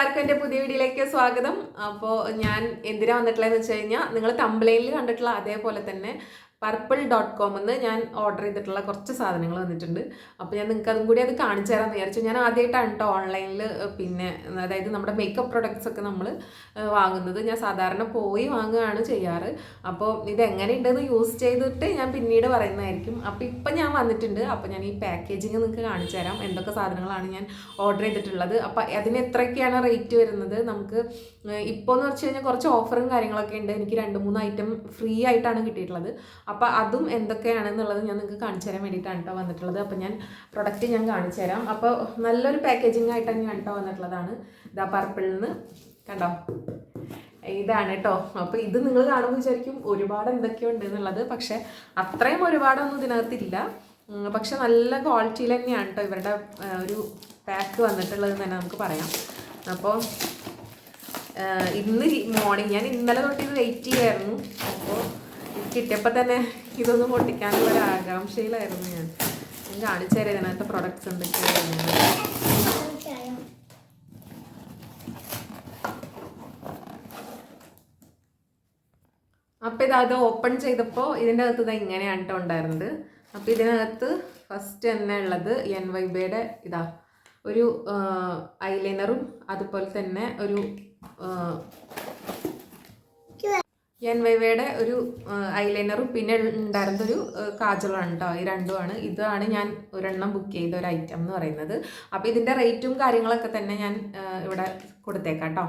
എല്ലാവർക്കും എന്റെ പുതിയ വീഡിയോയിലേക്ക് സ്വാഗതം. അപ്പോൾ ഞാൻ എന്തിനാ വന്നിട്ടുള്ളതെന്ന് വെച്ച് കഴിഞ്ഞാൽ നിങ്ങൾ തമ്പ്ലൈനിൽ കണ്ടിട്ടുള്ള അതേപോലെ തന്നെ പർപ്പിൾ ഡോട്ട് കോമിൽ നിന്ന് ഞാൻ ഓർഡർ ചെയ്തിട്ടുള്ള കുറച്ച് സാധനങ്ങൾ വന്നിട്ടുണ്ട്. അപ്പോൾ ഞാൻ നിങ്ങൾക്ക് അതും കൂടി അത് കാണിച്ചു തരാമെന്ന് വിചാരിച്ചു. ഞാൻ ആദ്യമായിട്ടാണ് കേട്ടോ ഓൺലൈനിൽ പിന്നെ അതായത് നമ്മുടെ മേക്കപ്പ് പ്രൊഡക്ട്സ് ഒക്കെ നമ്മൾ വാങ്ങുന്നത്. ഞാൻ സാധാരണ പോയി വാങ്ങുകയാണ് ചെയ്യാറ്. അപ്പോൾ ഇത് എങ്ങനെയുണ്ടെന്ന് യൂസ് ചെയ്തിട്ട് ഞാൻ പിന്നീട് പറയുന്നതായിരിക്കും. അപ്പോൾ ഇപ്പം ഞാൻ വന്നിട്ടുണ്ട്. അപ്പോൾ ഞാൻ ഈ പാക്കേജിങ് നിങ്ങൾക്ക് കാണിച്ചു തരാം. എന്തൊക്കെ സാധനങ്ങളാണ് ഞാൻ ഓർഡർ ചെയ്തിട്ടുള്ളത്. അപ്പോൾ അതിന് എത്രയൊക്കെയാണ് റേറ്റ് വരുന്നത്? നമുക്ക് ഇപ്പോൾ എന്ന് വെച്ച് കഴിഞ്ഞാൽ കുറച്ച് ഓഫറും കാര്യങ്ങളൊക്കെ ഉണ്ട്. എനിക്ക് രണ്ട് മൂന്ന് ഐറ്റം ഫ്രീ ആയിട്ടാണ് കിട്ടിയിട്ടുള്ളത്. അപ്പോൾ അതും എന്തൊക്കെയാണെന്നുള്ളത് ഞാൻ നിങ്ങൾക്ക് കാണിച്ചു തരാൻ വേണ്ടിയിട്ടാണ് കേട്ടോ വന്നിട്ടുള്ളത്. അപ്പോൾ ഞാൻ പ്രൊഡക്റ്റ് ഞാൻ കാണിച്ചു തരാം. അപ്പോൾ നല്ലൊരു പാക്കേജിങ് ആയിട്ടാണ് ഞാൻ കേട്ടോ വന്നിട്ടുള്ളതാണ്. ഇതാ പർപ്പിളിൽ നിന്ന് കണ്ടോ? ഇതാണ് കേട്ടോ അപ്പോൾ ഇത് നിങ്ങൾ കാണുമ്പോൾ വിചാരിക്കും ഒരുപാട് എന്തൊക്കെയുണ്ട് എന്നുള്ളത്. പക്ഷേ അത്രയും ഒരുപാടൊന്നും ഇതിനകത്തില്ല. പക്ഷെ നല്ല ക്വാളിറ്റിയിൽ തന്നെയാണ് കേട്ടോ ഇവരുടെ ഒരു പാക്ക് വന്നിട്ടുള്ളത് തന്നെ നമുക്ക് പറയാം. അപ്പോൾ ഇന്ന് മോർണിംഗ് ഞാൻ ഇന്നലെ തൊട്ട് ഇത് വെയിറ്റ് ചെയ്യായിരുന്നു. അപ്പോൾ കിട്ടിയപ്പോൾ തന്നെ ഇതൊന്ന് പൊട്ടിക്കാനുള്ള ഒരു ആകാംക്ഷയിലായിരുന്നു ഞാൻ. ഞാൻ കാണിച്ചു തരാം ഇതിനകത്ത് പ്രൊഡക്ട്സ് എന്തൊക്കെയാണ് അപ്പോൾ ഇത് അത് ഓപ്പൺ ചെയ്തപ്പോൾ ഇതിന്റെ അകത്ത് ഇത് ഇങ്ങനെയാണ് കേട്ടോ ഉണ്ടായിരുന്നത്. അപ്പോൾ ഇതിനകത്ത് ഫസ്റ്റ് തന്നെ ഉള്ളത് എൻ വൈബയുടെ ഇതാ ഒരു ഐലൈനറും അതുപോലെ തന്നെ ഒരു എൻ വൈവയുടെ ഒരു ഐലൈനറും പിന്നെ ഉണ്ടായിരുന്നൊരു കാജലാണ് കേട്ടോ ഈ രണ്ടുമാണ്. ഇതാണ് ഞാൻ ഒരെണ്ണം ബുക്ക് ചെയ്ത ഒരു ഐറ്റം എന്ന് പറയുന്നത്. അപ്പോൾ ഇതിന്റെ റേറ്റും കാര്യങ്ങളൊക്കെ തന്നെ ഞാൻ ഇവിടെ കൊടുത്തേക്കാം കേട്ടോ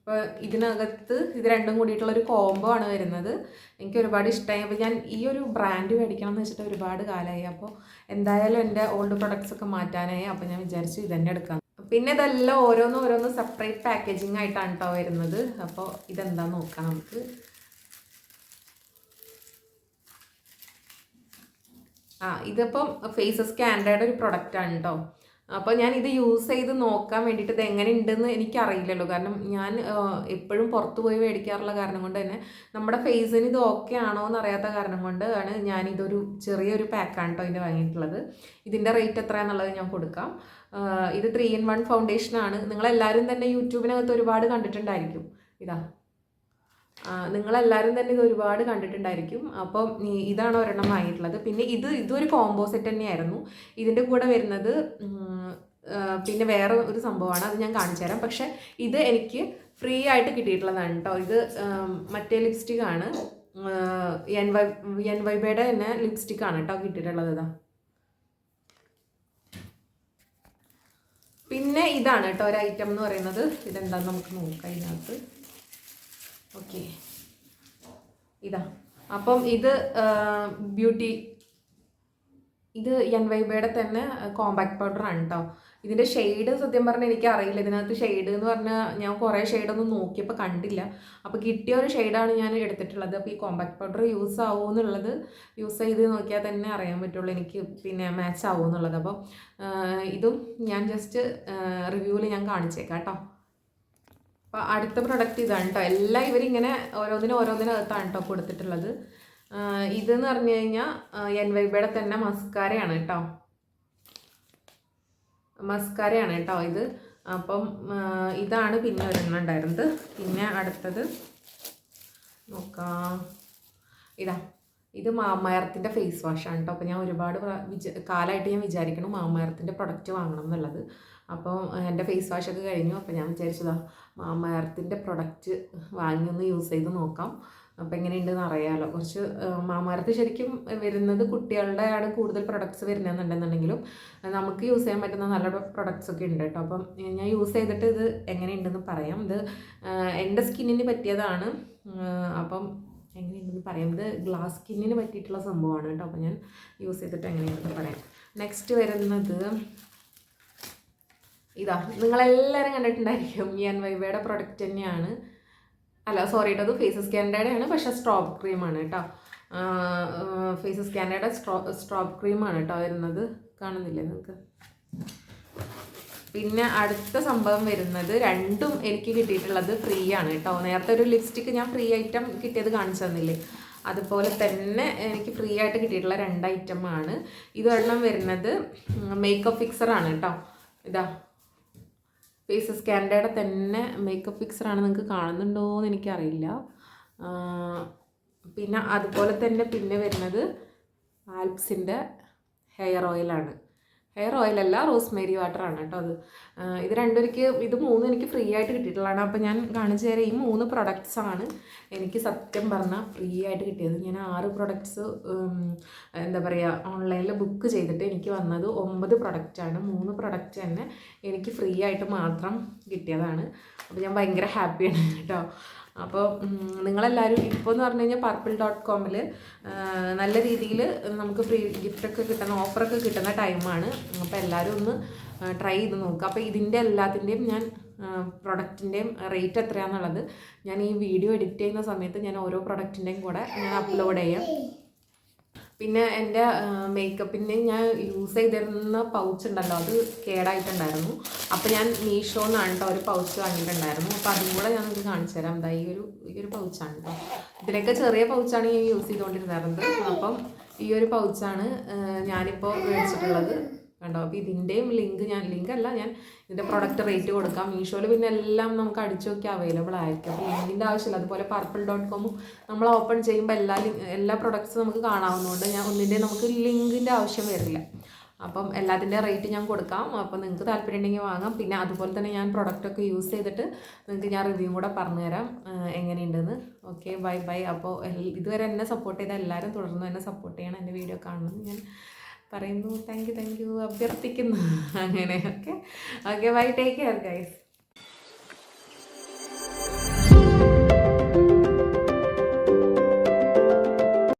അപ്പോൾ ഇതിനകത്ത് ഇത് രണ്ടും കൂടിയിട്ടുള്ള ഒരു കോംബോ ആണ് വരുന്നത്. എനിക്ക് ഒരുപാട് ഇഷ്ടമായി അപ്പോൾ ഞാൻ ഈ ഒരു ബ്രാൻഡ് മേടിക്കണം എന്ന് വെച്ചിട്ട് ഒരുപാട് കാലമായി അപ്പോൾ എന്തായാലും എന്റെ ഓൾഡ് പ്രൊഡക്ട്സ് ഒക്കെ മാറ്റാനായി. അപ്പോൾ ഞാൻ വിചാരിച്ചു ഇതന്നെ എടുക്കാം. പിന്നെ ഇതെല്ലാം ഓരോന്ന് ഓരോന്ന് സെപ്പറേറ്റ് പാക്കേജിങ് ആയിട്ടാണ് കേട്ടോ വരുന്നത്. അപ്പോൾ ഇതെന്താ നോക്കാം നമുക്ക്. ആ ഇതിപ്പം ഫേസസ് സ്കാൻഡേർഡ് ഒരു പ്രൊഡക്റ്റാണ് കേട്ടോ അപ്പോൾ ഞാൻ ഇത് യൂസ് ചെയ്ത് നോക്കാൻ വേണ്ടിയിട്ട് ഇത് എങ്ങനെ ഉണ്ടെന്ന് എനിക്കറിയില്ലല്ലോ. കാരണം ഞാൻ എപ്പോഴും പുറത്തു പോയി മേടിക്കാറുള്ള കാരണം കൊണ്ട് തന്നെ നമ്മുടെ ഫേസിന് ഇത് ഓക്കെ ആണോ എന്ന് അറിയാത്ത കാരണം കൊണ്ട് ആണ് ഞാനിതൊരു ചെറിയൊരു പാക്കാണ് കേട്ടോ ഇതിന്റെ വാങ്ങിയിട്ടുള്ളത്. ഇതിന്റെ റേറ്റ് എത്രയാണെന്നുള്ളത് ഞാൻ കൊടുക്കാം. ഇത് ത്രീ ഇൻ വൺ ഫൗണ്ടേഷനാണ് നിങ്ങളെല്ലാവരും തന്നെ യൂട്യൂബിനകത്ത് ഒരുപാട് കണ്ടിട്ടുണ്ടായിരിക്കും. ഇതാ. നിങ്ങളെല്ലാവരും തന്നെ ഇത് ഒരുപാട് കണ്ടിട്ടുണ്ടായിരിക്കും. അപ്പം ഇതാണ് ഒരെണ്ണം വാങ്ങിയിട്ടുള്ളത് പിന്നെ ഇത് ഇതൊരു കോംബോ സെറ്റ് തന്നെയായിരുന്നു. ഇതിന്റെ കൂടെ വരുന്നത് പിന്നെ വേറെ ഒരു സംഭവമാണ്. അത് ഞാൻ കാണിച്ചു തരാം. പക്ഷേ ഇത് എനിക്ക് ഫ്രീ ആയിട്ട് കിട്ടിയിട്ടുള്ളതാണ് കേട്ടോ ഇത് മറ്റേ ലിപ്സ്റ്റിക് ആണ്. എൻ വൈ എൻ വൈബയുടെ തന്നെ ലിപ്സ്റ്റിക് ആണ് കേട്ടോ കിട്ടിയിട്ടുള്ളത്. ഇതാ. പിന്നെ ഇതാണ് കേട്ടോ ഒരു ഐറ്റം എന്ന് പറയുന്നത്. ഇതെന്താന്ന് നമുക്ക് നോക്കാം ഇതിനകത്ത്. ഓക്കെ ഇതാ. അപ്പം ഇത് ബ്യൂട്ടി ഇത് എൻ വൈബയുടെ തന്നെ കോമ്പാക്ട് പൗഡർ ആണ് കേട്ടോ ഇതിന്റെ ഷെയ്ഡ് സത്യം പറഞ്ഞാൽ എനിക്ക് അറിയില്ല ഇതിനകത്ത് ഷെയ്ഡ് എന്ന് പറഞ്ഞാൽ ഞാൻ കുറേ ഷെയ്ഡൊന്നും നോക്കിയപ്പോൾ കണ്ടില്ല. അപ്പോൾ കിട്ടിയ ഒരു ഷെയ്ഡാണ് ഞാൻ എടുത്തിട്ടുള്ളത്. അപ്പോൾ ഈ കോമ്പാക്ട് പൗഡർ യൂസ് ആവുമോ എന്നുള്ളത് യൂസ് ചെയ്ത് നോക്കിയാൽ തന്നെ അറിയാൻ പറ്റുള്ളൂ. എനിക്ക് പിന്നെ മാച്ച് ആവുമോ എന്നുള്ളത്. അപ്പോൾ ഇതും ഞാൻ ജസ്റ്റ് റിവ്യൂവിൽ ഞാൻ കാണിച്ചേക്കാം കേട്ടോ. അപ്പോൾ അടുത്ത പ്രൊഡക്റ്റ് ഇതാണ് കേട്ടോ. എല്ലാം ഇവരിങ്ങനെ ഓരോന്നിനും ഓരോന്നിനകത്താണ് കേട്ടോ കൊടുത്തിട്ടുള്ളത്. ഇതെന്ന് പറഞ്ഞു കഴിഞ്ഞാൽ എൻ വൈബയുടെ തന്നെ മസ്കാരയാണ് കേട്ടോ. മസ്കാരയാണ് കേട്ടോ ഇത്. അപ്പം ഇതാണ് പിന്നെ ഒരെണ്ണം ഉണ്ടായിരുന്നത്. പിന്നെ അടുത്തത് നോക്കാം. ഇതാ ഇത് മാമയർത്തിന്റെ ഫേസ് വാഷാണ് കേട്ടോ. അപ്പോൾ ഞാൻ ഒരുപാട് കാലമായിട്ട് ഞാൻ വിചാരിക്കണം മാമയർത്തിന്റെ പ്രൊഡക്റ്റ് വാങ്ങണം എന്നുള്ളത്. അപ്പോൾ എന്റെ ഫേസ് വാഷൊക്കെ കഴിഞ്ഞു. അപ്പോൾ ഞാൻ വിചാരിച്ചതാ മാമയർത്തിന്റെ പ്രൊഡക്റ്റ് വാങ്ങി ഒന്ന് യൂസ് ചെയ്ത് നോക്കാം. അപ്പോൾ എങ്ങനെയുണ്ടെന്ന് അറിയാമല്ലോ കുറച്ച് മാമാരത്ത് ശരിക്കും വരുന്നത് കുട്ടികളുടെ ആണ് കൂടുതൽ പ്രൊഡക്ട്സ് വരുന്നതെന്നുണ്ടെന്നുണ്ടെങ്കിലും നമുക്ക് യൂസ് ചെയ്യാൻ പറ്റുന്ന നല്ല പ്രൊഡക്ട്സ് ഒക്കെ ഉണ്ട് കേട്ടോ. അപ്പം ഞാൻ യൂസ് ചെയ്തിട്ട് ഇത് എങ്ങനെയുണ്ടെന്ന് പറയാം. ഇത് എന്റെ സ്കിന്നിന് പറ്റിയതാണ്. അപ്പം എങ്ങനെയുണ്ടെന്ന് പറയാം. ഇത് ഗ്ലാസ് സ്കിന്നിന് പറ്റിയിട്ടുള്ള സംഭവമാണ് കേട്ടോ. അപ്പം ഞാൻ യൂസ് ചെയ്തിട്ട് എങ്ങനെയുണ്ടെന്ന് പറയാം. നെക്സ്റ്റ് വരുന്നത് ഇതാ നിങ്ങളെല്ലാവരും കണ്ടിട്ടുണ്ടായിരിക്കും എൻ വൈബയുടെ പ്രൊഡക്റ്റ് തന്നെയാണ്. അല്ല സോറി കേട്ടോ അത് ഫേസസ് ആണ് പക്ഷേ സ്ട്രോബ് ക്രീമാണ് കേട്ടോ. ഫേസസ് കാൻഡയുടെ സ്ട്രോ സ്ട്രോബ് ക്രീമാണ് കേട്ടോ വരുന്നത്. കാണുന്നില്ലേ നിങ്ങൾക്ക്? പിന്നെ അടുത്ത സംഭവം വരുന്നത് രണ്ടും എനിക്ക് കിട്ടിയിട്ടുള്ളത് ഫ്രീ ആണ് കേട്ടോ. നേരത്തെ ഒരു ലിപ്സ്റ്റിക്ക് ഞാൻ ഫ്രീ ഐറ്റം കിട്ടിയത് കാണിച്ചു തന്നില്ലേ? അതുപോലെ തന്നെ എനിക്ക് ഫ്രീ ആയിട്ട് കിട്ടിയിട്ടുള്ള രണ്ട് ഐറ്റം ആണ്. ഇതൊരെണ്ണം വരുന്നത് മേക്കപ്പ് ഫിക്സർ ആണ് കേട്ടോ. ഇതാ ഫേസ് സ്കാൻഡയുടെ തന്നെ മേക്കപ്പ് ഫിക്സറാണ് നിങ്ങൾക്ക് കാണുന്നുണ്ടോ എന്ന് എനിക്കറിയില്ല. പിന്നെ അതുപോലെ തന്നെ പിന്നെ വരുന്നത് ആൽപ്സിന്റെ ഹെയർ ഓയിലാണ് ഹെയർ ഓയിൽ അല്ല റോസ്മേരി വാട്ടറാണ് കേട്ടോ അത്. ഇത് രണ്ടും എനിക്ക് ഇത് മൂന്നും എനിക്ക് ഫ്രീ ആയിട്ട് കിട്ടിയിട്ടുള്ളതാണ്. അപ്പോൾ ഞാൻ കാണിച്ചു തരാം ഈ മൂന്ന് പ്രൊഡക്ട്സ് ആണ് എനിക്ക് സത്യം പറഞ്ഞാൽ ഫ്രീ ആയിട്ട് കിട്ടിയത്. ഞാൻ ആറ് പ്രൊഡക്ട്സ് എന്താ പറയുക ഓൺലൈനിൽ ബുക്ക് ചെയ്തിട്ട് എനിക്ക് വന്നത് ഒമ്പത് പ്രൊഡക്റ്റാണ് മൂന്ന് പ്രൊഡക്റ്റ് തന്നെ എനിക്ക് ഫ്രീ ആയിട്ട് മാത്രം കിട്ടിയതാണ്. അപ്പോൾ ഞാൻ ഭയങ്കര ഹാപ്പിയാണ് കേട്ടോ. അപ്പോൾ നിങ്ങളെല്ലാവരും ഇപ്പോൾ എന്ന് പറഞ്ഞു കഴിഞ്ഞാൽ പർപ്പിൾ ഡോട്ട് കോമിൽ നല്ല രീതിയിൽ നമുക്ക് ഫ്രീ ഗിഫ്റ്റൊക്കെ കിട്ടുന്ന ഓഫറൊക്കെ കിട്ടുന്ന ടൈമാണ് അപ്പോൾ എല്ലാവരും ഒന്ന് ട്രൈ ചെയ്ത് നോക്കുക അപ്പോൾ ഇതിന്റെ എല്ലാത്തിന്റെയും ഞാൻ പ്രൊഡക്റ്റിന്റെയും റേറ്റ് എത്രയാണെന്നുള്ളത് ഞാൻ ഈ വീഡിയോ എഡിറ്റ് ചെയ്യുന്ന സമയത്ത് ഞാൻ ഓരോ പ്രൊഡക്റ്റിന്റെയും കൂടെ ഞാൻ അപ്ലോഡ് ചെയ്യാം. പിന്നെ എന്റെ മേക്കപ്പിന് ഞാൻ യൂസ് ചെയ്തിരുന്ന പൗച്ച് ഉണ്ടല്ലോ അത് കേടായിട്ടുണ്ടായിരുന്നു. അപ്പോൾ ഞാൻ മീഷോന്നാണ് കേട്ടോ ഒരു പൗച്ച് വാങ്ങിയിട്ടുണ്ടായിരുന്നു. അപ്പോൾ അതും കൂടെ ഞാൻ നിങ്ങൾക്ക് കാണിച്ചു തരാം എന്താ ഈ ഒരു ഈ ഒരു പൗച്ചാണ് കേട്ടോ ഇതിലൊക്കെ ചെറിയ പൗച്ചാണ് ഞാൻ യൂസ് ചെയ്തുകൊണ്ടിരുന്നത് അപ്പം ഈ ഒരു പൗച്ചാണ് ഞാനിപ്പോൾ മേടിച്ചിട്ടുള്ളത്. കണ്ടോ? അപ്പോൾ ഇതിന്റെയും ലിങ്ക് ഞാൻ ലിങ്ക് അല്ല ഞാൻ ഇതിന്റെ പ്രൊഡക്റ്റ് റേറ്റ് കൊടുക്കാം. മീഷോയിൽ പിന്നെ എല്ലാം നമുക്ക് അടിച്ചു നോക്കി അവൈലബിൾ ആയിരിക്കും. അപ്പോൾ ലിങ്കിന്റെ ആവശ്യമില്ല. അതുപോലെ പർപ്പിൾ ഡോട്ട് കോമും നമ്മൾ ഓപ്പൺ ചെയ്യുമ്പോൾ എല്ലാ എല്ലാ പ്രൊഡക്ട്സും നമുക്ക് കാണാവുന്നതുകൊണ്ട് ഞാൻ ഒന്നിന്റെ നമുക്ക് ലിങ്കിന്റെ ആവശ്യം വരില്ല. അപ്പം എല്ലാത്തിന്റെ റേറ്റ് ഞാൻ കൊടുക്കാം. അപ്പോൾ നിങ്ങൾക്ക് താല്പര്യം ഉണ്ടെങ്കിൽ വാങ്ങാം. പിന്നെ അതുപോലെ തന്നെ ഞാൻ പ്രൊഡക്റ്റൊക്കെ യൂസ് ചെയ്തിട്ട് നിങ്ങൾക്ക് ഞാൻ റിവ്യൂ കൂടെ പറഞ്ഞുതരാം എങ്ങനെയുണ്ടെന്ന്. ഓക്കെ ബൈ ബൈ അപ്പോൾ ഇതുവരെ എന്നെ സപ്പോർട്ട് ചെയ്ത എല്ലാവരും തുടർന്ന് എന്നെ സപ്പോർട്ട് ചെയ്യണം. എന്റെ വീഡിയോ കാണണം ഞാൻ പറയുന്നു. താങ്ക് യു താങ്ക് യു അഭ്യർത്ഥിക്കുന്നു. അങ്ങനെ okay okay bye take care guys